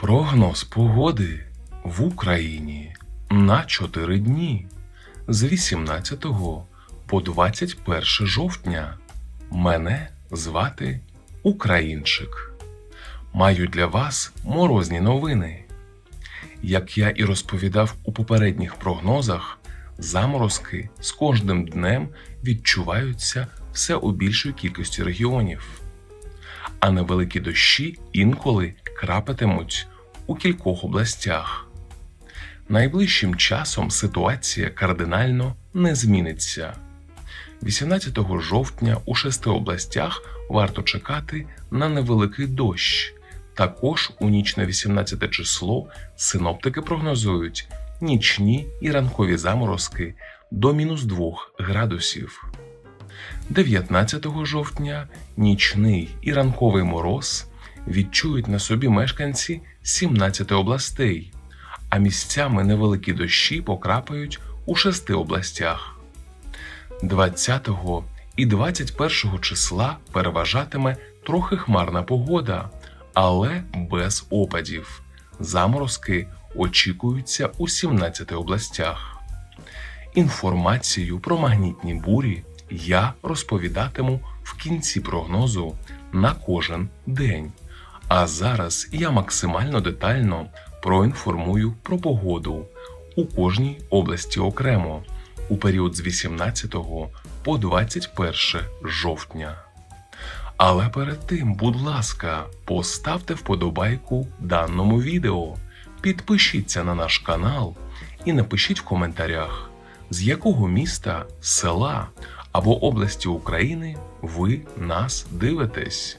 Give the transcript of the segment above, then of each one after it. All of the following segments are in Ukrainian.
Прогноз погоди в Україні на 4 дні з 18 по 21 жовтня. Мене звати Українчик. Маю для вас морозні новини. Як я і розповідав у попередніх прогнозах, заморозки з кожним днем відчуваються все у більшій кількості регіонів, а невеликі дощі інколи крапатимуть у кількох областях. Найближчим часом ситуація кардинально не зміниться. 18 жовтня у шести областях варто чекати на невеликий дощ. Також у ніч на 18 число синоптики прогнозують нічні і ранкові заморозки до мінус 2 градусів. 19 жовтня нічний і ранковий мороз відчують на собі мешканці 17 областей, а місцями невеликі дощі покрапають у шести областях. 20 і 21 числа переважатиме трохи хмарна погода, але без опадів. Заморозки очікуються у 17 областях. Інформацію про магнітні бурі я розповідатиму в кінці прогнозу на кожен день. А зараз я максимально детально проінформую про погоду у кожній області окремо у період з 18 по 21 жовтня. Але перед тим, будь ласка, поставте вподобайку даному відео, підпишіться на наш канал і напишіть в коментарях, з якого міста, села або області України ви нас дивитесь.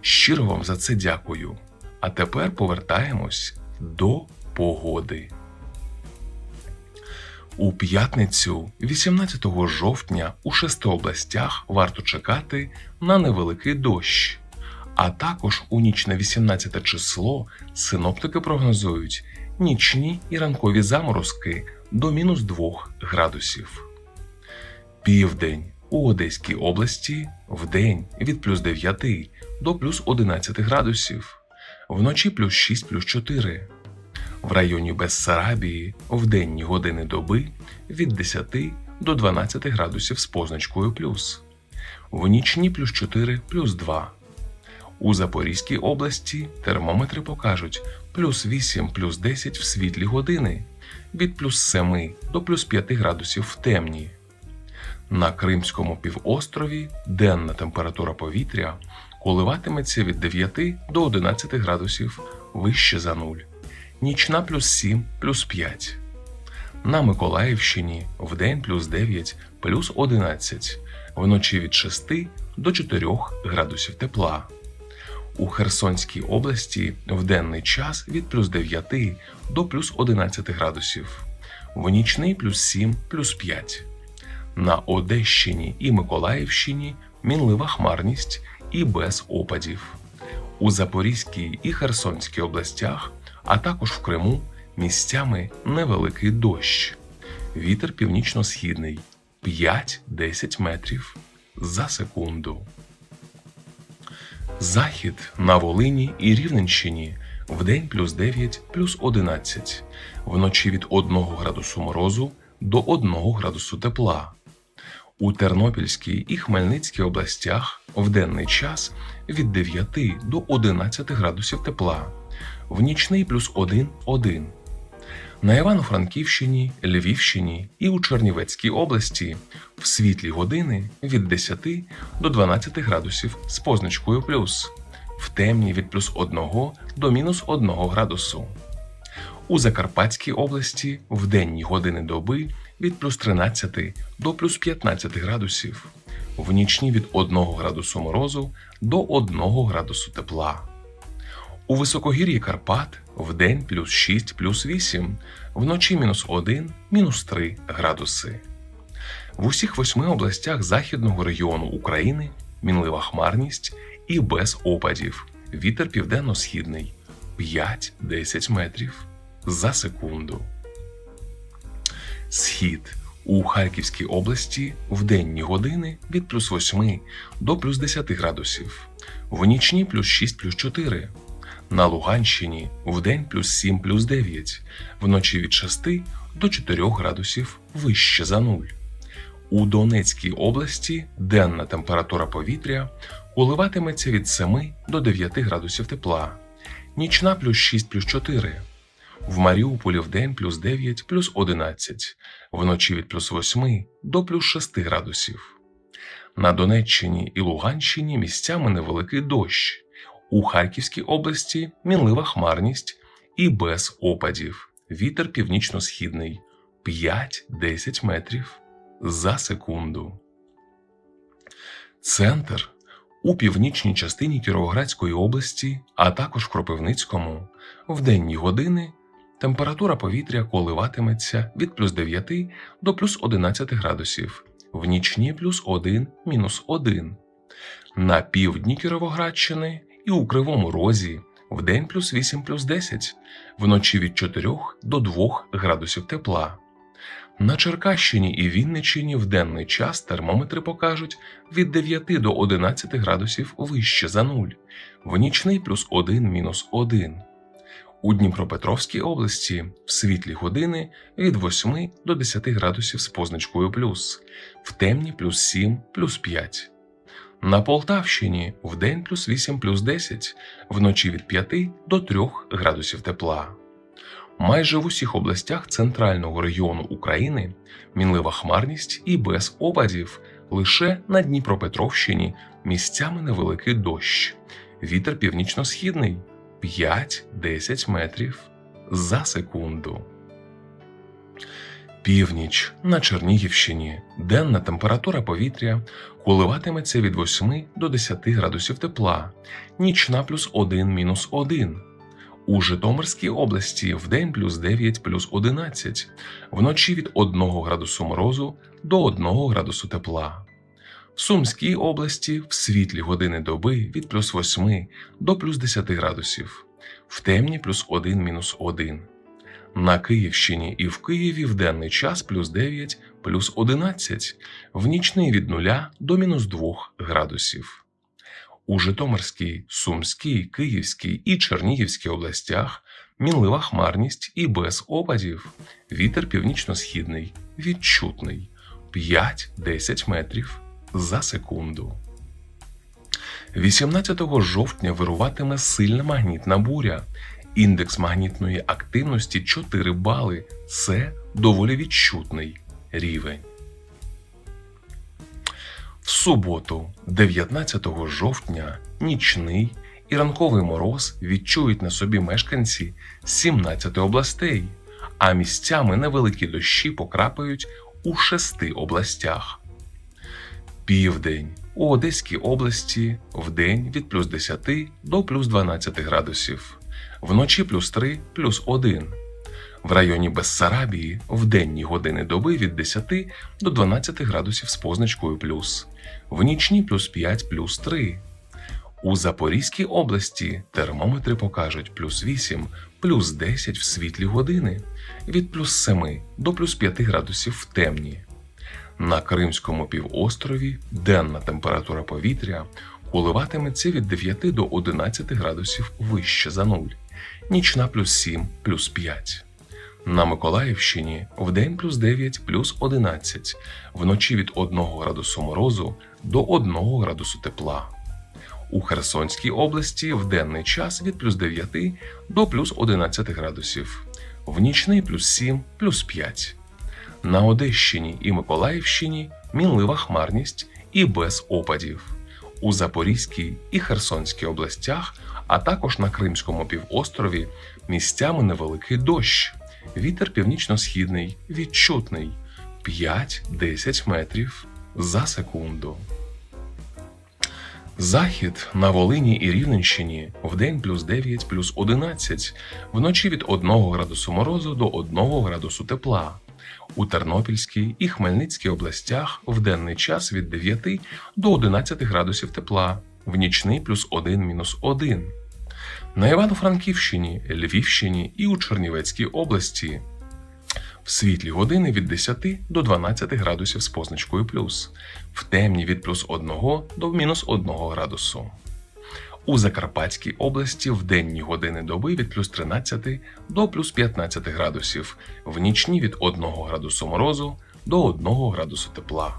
Щиро вам за це дякую. А тепер повертаємось до погоди. У п'ятницю, 18 жовтня, у шести областях варто чекати на невеликий дощ. А також у ніч на 18 число синоптики прогнозують нічні і ранкові заморозки до мінус 2 градусів. Південь у Одеській області вдень від плюс 9 до плюс 11 градусів, вночі плюс 6 плюс 4. В районі Бессарабії в денні години доби від 10 до 12 градусів з позначкою плюс, в нічні плюс 4 плюс 2. У Запорізькій області термометри покажуть плюс 8 плюс 10 в світлі години, від плюс 7 до плюс 5 градусів в темні. На Кримському півострові денна температура повітря коливатиметься від 9 до 11 градусів вище за нуль, нічна плюс 7 плюс 5. На Миколаївщині вдень плюс 9 плюс 11, вночі від 6 до 4 градусів тепла. У Херсонській області в денний час від плюс 9 до плюс 11 градусів, в нічний плюс 7 плюс 5. На Одещині і Миколаївщині мінлива хмарність і без опадів. У Запорізькій і Херсонській областях, а також в Криму місцями невеликий дощ. Вітер північно-східний 5-10 метрів за секунду. Захід на Волині і Рівненщині вдень плюс 9 плюс 11, вночі від 1 градусу морозу до 1 градусу тепла. У Тернопільській і Хмельницькій областях в денний час від 9 до 11 градусів тепла, в нічний плюс 1 1. На Івано-Франківщині, Львівщині і у Чернівецькій області в світлі години від 10 до 12 градусів з позначкою плюс, в темні від плюс 1 до мінус 1 градусу. У Закарпатській області в денні години доби від плюс 13 до плюс 15 градусів, в нічні від 1 градусу морозу до 1 градусу тепла. У високогір'ї Карпат вдень плюс 6 плюс 8, вночі мінус 1 мінус 3 градуси. В усіх восьми областях західного регіону України мінлива хмарність і без опадів. Вітер південно-східний 5-10 метрів за секунду. Схід у Харківській області в денні години від плюс 8 до плюс 10 градусів, в нічні плюс 6 плюс 4. На Луганщині в день плюс 7 плюс 9, вночі від 6 до 4 градусів вище за нуль. У Донецькій області денна температура повітря коливатиметься від 7 до 9 градусів тепла, нічна плюс 6 плюс 4. В Маріуполі в день плюс 9 плюс 11, вночі від плюс 8 до плюс 6 градусів. На Донеччині і Луганщині місцями невеликий дощ. У Харківській області мінлива хмарність і без опадів. Вітер північно-східний 5-10 метрів за секунду. Центр у північній частині Кіровоградської області, а також в Кропивницькому, в денні години температура повітря коливатиметься від плюс 9 до плюс 11 градусів, в нічні плюс 1 мінус 1. На півдні Кіровоградщини і у Кривому Розі в день плюс 8 плюс 10, вночі від 4 до 2 градусів тепла. На Черкащині і Вінниччині в денний час термометри покажуть від 9 до 11 градусів вище за нуль, в нічний плюс 1 мінус 1. У Дніпропетровській області в світлі години від 8 до 10 градусів з позначкою плюс, в темні плюс 7 плюс 5. На Полтавщині в день плюс 8 плюс 10, вночі від 5 до 3 градусів тепла. Майже в усіх областях центрального регіону України мінлива хмарність і без опадів, лише на Дніпропетровщині місцями невеликий дощ. Вітер північно-східний 5-10 метрів за секунду. Північ на Чернігівщині денна температура повітря коливатиметься від 8 до 10 градусів тепла, нічна плюс 1 мінус 1. У Житомирській області в плюс 9 плюс 11, вночі від 1 градусу морозу до 1 градусу тепла. В Сумській області в світлі години доби від плюс 8 до плюс 10 градусів, в темні плюс 1 мінус 1. На Київщині і в Києві в денний час плюс 9 плюс 11, в нічний від 0 до мінус 2 градусів. У Житомирській, Сумській, Київській і Чернігівській областях мінлива хмарність і без опадів. Вітер північно-східний, відчутний 5-10 метрів за секунду. 18 жовтня вируватиме сильна магнітна буря. Індекс магнітної активності 4 бали. Це доволі відчутний рівень. В суботу, 19 жовтня, нічний і ранковий мороз відчують на собі мешканці 17 областей, а місцями невеликі дощі покрапають у 6 областях. Південь у Одеській області вдень від плюс 10 до плюс 12 градусів, вночі плюс 3 плюс 1. В районі Бессарабії в денні години доби від 10 до 12 градусів з позначкою плюс, в нічні плюс 5 плюс 3. У Запорізькій області термометри покажуть плюс 8 плюс 10 в світлі години, від плюс 7 до плюс 5 градусів в темні. На Кримському півострові денна температура повітря коливатиметься від 9 до 11 градусів вище за нуль, нічна плюс 7 плюс 5. На Миколаївщині вдень плюс 9 плюс 11, вночі від 1 градусу морозу до 1 градусу тепла. У Херсонській області в денний час від плюс 9 до плюс 11 градусів, в нічний плюс 7 плюс 5. На Одещині і Миколаївщині мінлива хмарність і без опадів. У Запорізькій і Херсонській областях, а також на Кримському півострові місцями невеликий дощ. Вітер північно-східний відчутний 5-10 метрів за секунду. Захід на Волині і Рівненщині вдень плюс 9 плюс 11, вночі від 1 градусу морозу до 1 градусу тепла. У Тернопільській і Хмельницькій областях в денний час від 9 до 11 градусів тепла, в нічний плюс 1 мінус 1. На Івано-Франківщині, Львівщині і у Чернівецькій області в світлі години від 10 до 12 градусів з позначкою плюс, в темні від плюс 1 до мінус 1 градусу. У Закарпатській області в денні години доби від плюс 13 до плюс 15 градусів, в нічні від 1 градусу морозу до 1 градусу тепла.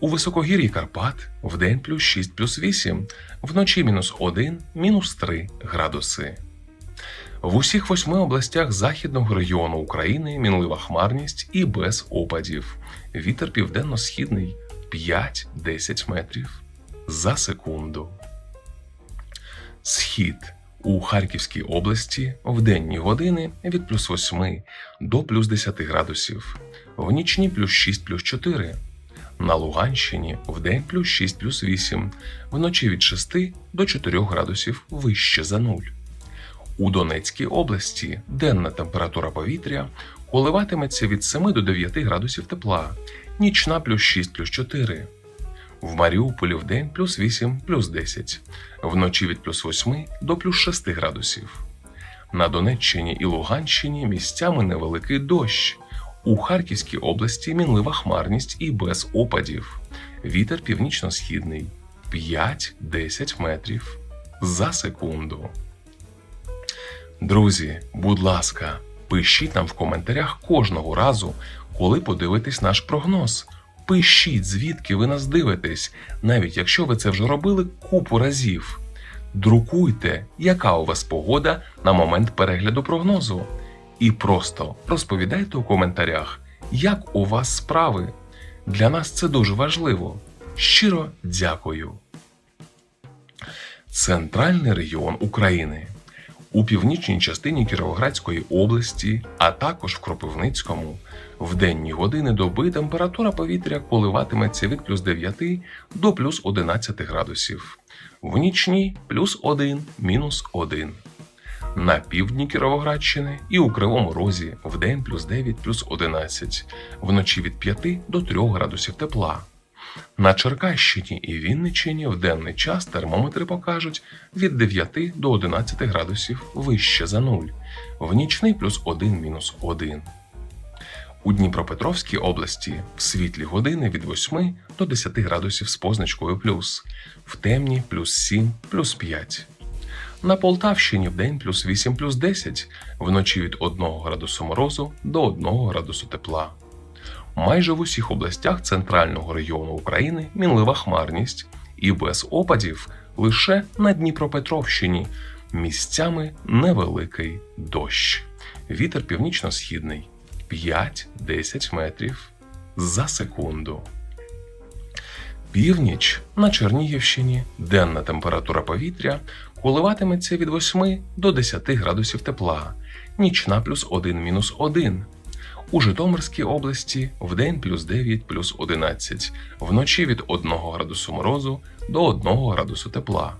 У високогір'ї Карпат в день плюс 6 плюс 8, вночі мінус 1 мінус 3 градуси. В усіх восьми областях західного регіону України мінлива хмарність і без опадів. Вітер південно-східний 5-10 метрів за секунду. Схід у Харківській області в денні години від плюс 8 до плюс 10 градусів, в нічні плюс 6 плюс 4. На Луганщині в день плюс 6 плюс 8, вночі від 6 до 4 градусів вище за нуль. У Донецькій області денна температура повітря коливатиметься від 7 до 9 градусів тепла, нічна плюс 6 плюс 4. В Маріуполі в день плюс 8 плюс 10, вночі від плюс 8 до плюс 6 градусів. На Донеччині і Луганщині місцями невеликий дощ. У Харківській області мінлива хмарність і без опадів. Вітер північно-східний 5-10 метрів за секунду. Друзі, будь ласка, пишіть нам в коментарях кожного разу, коли подивитесь наш прогноз. Пишіть, звідки ви нас дивитесь, навіть якщо ви це вже робили купу разів. Друкуйте, яка у вас погода на момент перегляду прогнозу. І просто розповідайте у коментарях, як у вас справи. Для нас це дуже важливо. Щиро дякую. Центральний регіон України. У північній частині Кіровоградської області, а також в Кропивницькому, в денні години доби температура повітря коливатиметься від плюс 9 до плюс 11 градусів, в нічні плюс 1 мінус 1. На півдні Кіровоградщини і у Кривому Розі в день плюс 9 плюс 11, вночі від 5 до 3 градусів тепла. На Черкащині і Вінниччині в денний час термометри покажуть від 9 до 11 градусів вище за нуль, в нічний плюс 1 мінус 1. У Дніпропетровській області в світлі години від 8 до 10 градусів з позначкою плюс, в темні плюс 7 плюс 5. На Полтавщині в день плюс 8 плюс 10, вночі від 1 градусу морозу до 1 градусу тепла. Майже в усіх областях центрального регіону України мінлива хмарність і без опадів лише на Дніпропетровщині місцями невеликий дощ. Вітер північно-східний 5-10 метрів за секунду. Північ на Чернігівщині денна температура повітря коливатиметься від 8 до 10 градусів тепла, нічна плюс 1 мінус 1. У Житомирській області в день плюс 9 плюс 11, вночі від 1 градусу морозу до 1 градусу тепла.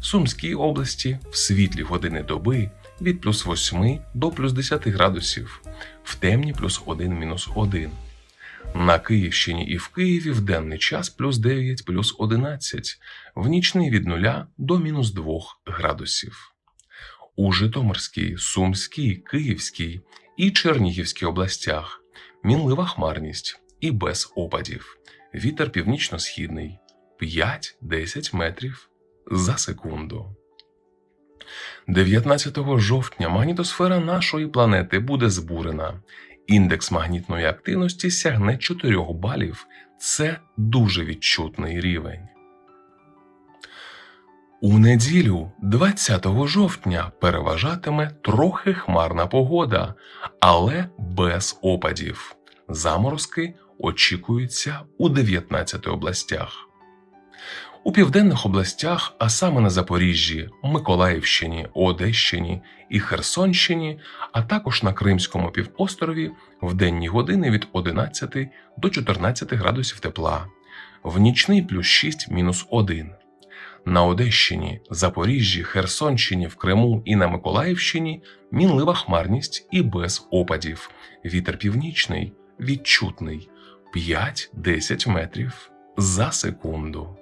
В Сумській області в світлі години доби від плюс 8 до плюс 10 градусів, в темні плюс 1 мінус 1. На Київщині і в Києві в денний час плюс 9 плюс 11, в нічний від 0 до мінус 2 градусів. У Житомирській, Сумській, Київській і Чернігівській областях мінлива хмарність і без опадів. Вітер північно-східний 5-10 метрів за секунду. 19 жовтня магнітосфера нашої планети буде збурена. Індекс магнітної активності сягне 4 балів. Це дуже відчутний рівень. У неділю, 20 жовтня, переважатиме трохи хмарна погода, але без опадів. Заморозки очікуються у 19 областях. У південних областях, а саме на Запоріжжі, Миколаївщині, Одещині і Херсонщині, а також на Кримському півострові в денні години від 11 до 14 градусів тепла, в нічний плюс 6 мінус 1. На Одещині, Запоріжжі, Херсонщині, в Криму і на Миколаївщині мінлива хмарність і без опадів. Вітер північний відчутний 5-10 метрів за секунду.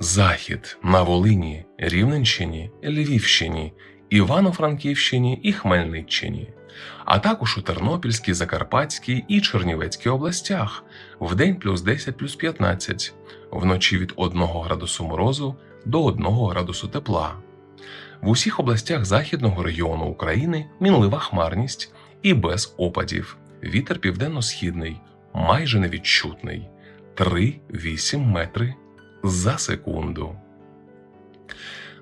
Захід на Волині, Рівненщині, Львівщині, Івано-Франківщині і Хмельниччині, а також у Тернопільській, Закарпатській і Чернівецькій областях вдень плюс 10 плюс 15, вночі від 1 градусу морозу до 1 градусу тепла. В усіх областях західного регіону України мінлива хмарність і без опадів. Вітер південно-східний, майже невідчутний 3-8 метри за секунду.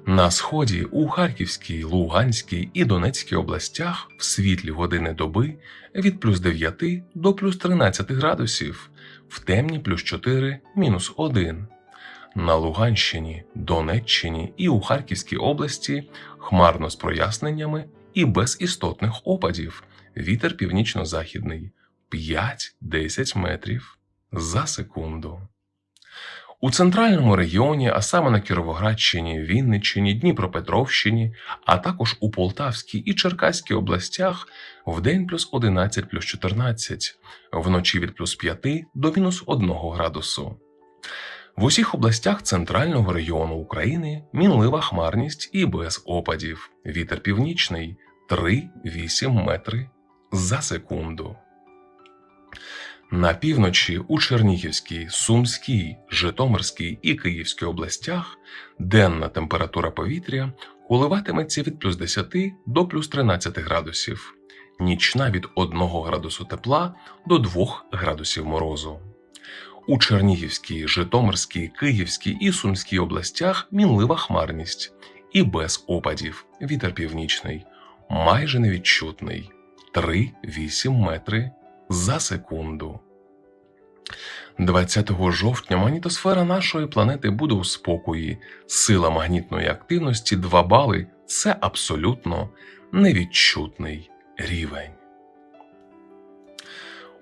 На сході у Харківській, Луганській і Донецькій областях в світлі години доби від плюс 9 до плюс 13 градусів, в темні плюс 4 мінус 1. На Луганщині, Донеччині і у Харківській області хмарно з проясненнями і без істотних опадів. Вітер північно-західний 5-10 метрів за секунду. У центральному регіоні, а саме на Кіровоградщині, Вінниччині, Дніпропетровщині, а також у Полтавській і Черкаській областях вдень плюс 11 плюс 14, вночі від плюс 5 до мінус 1 градусу. В усіх областях центрального регіону України мінлива хмарність і без опадів. Вітер північний 3-8 метри за секунду. На півночі у Чернігівській, Сумській, Житомирській і Київській областях денна температура повітря коливатиметься від плюс 10 до плюс 13 градусів, нічна від 1 градусу тепла до 2 градусів морозу. У Чернігівській, Житомирській, Київській і Сумській областях мінлива хмарність і без опадів. Вітер північний, майже невідчутний 3-8 метри за секунду. 20 жовтня магнітосфера нашої планети буде у спокої. Сила магнітної активності 2 бали це абсолютно невідчутний рівень.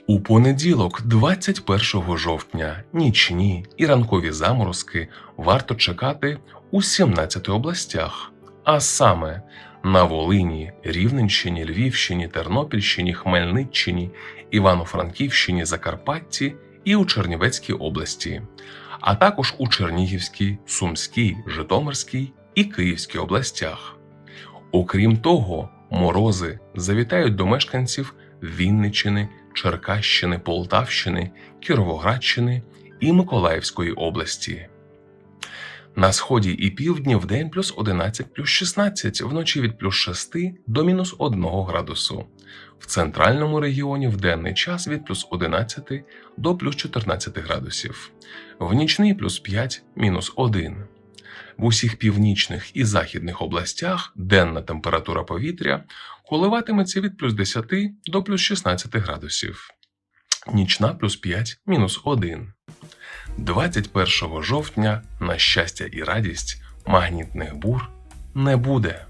У понеділок, 21 жовтня, нічні і ранкові заморозки варто чекати у 17 областях, а саме на Волині, Рівненщині, Львівщині, Тернопільщині, Хмельниччині, Івано-Франківщині, Закарпатті і у Чернівецькій області, а також у Чернігівській, Сумській, Житомирській і Київській областях. Окрім того, морози завітають до мешканців Вінниччини, Черкащини, Полтавщини, Кіровоградщини і Миколаївської області. На сході і півдні в день плюс 11 плюс 16, вночі від плюс 6 до мінус 1 градусу. В центральному регіоні в денний час від плюс 11 до плюс 14 градусів, в нічний плюс 5 мінус 1. В усіх північних і західних областях денна температура повітря коливатиметься від плюс 10 до плюс 16 градусів, нічна плюс 5 мінус 1. 21 жовтня, на щастя і радість, магнітних бур не буде.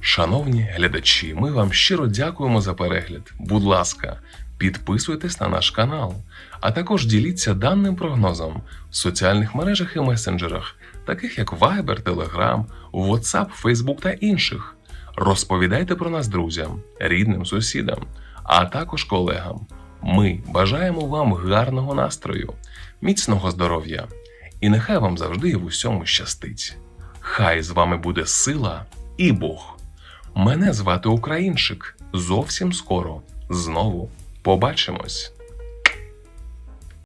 Шановні глядачі, ми вам щиро дякуємо за перегляд. Будь ласка, підписуйтесь на наш канал, а також діліться даним прогнозом в соціальних мережах і месенджерах, таких як Viber, Telegram, WhatsApp, Facebook та інших. Розповідайте про нас друзям, рідним, сусідам, а також колегам. Ми бажаємо вам гарного настрою, міцного здоров'я і нехай вам завжди в усьому щастить. Хай з вами буде сила і Бог. Мене звати Українчик. Зовсім скоро знову побачимось.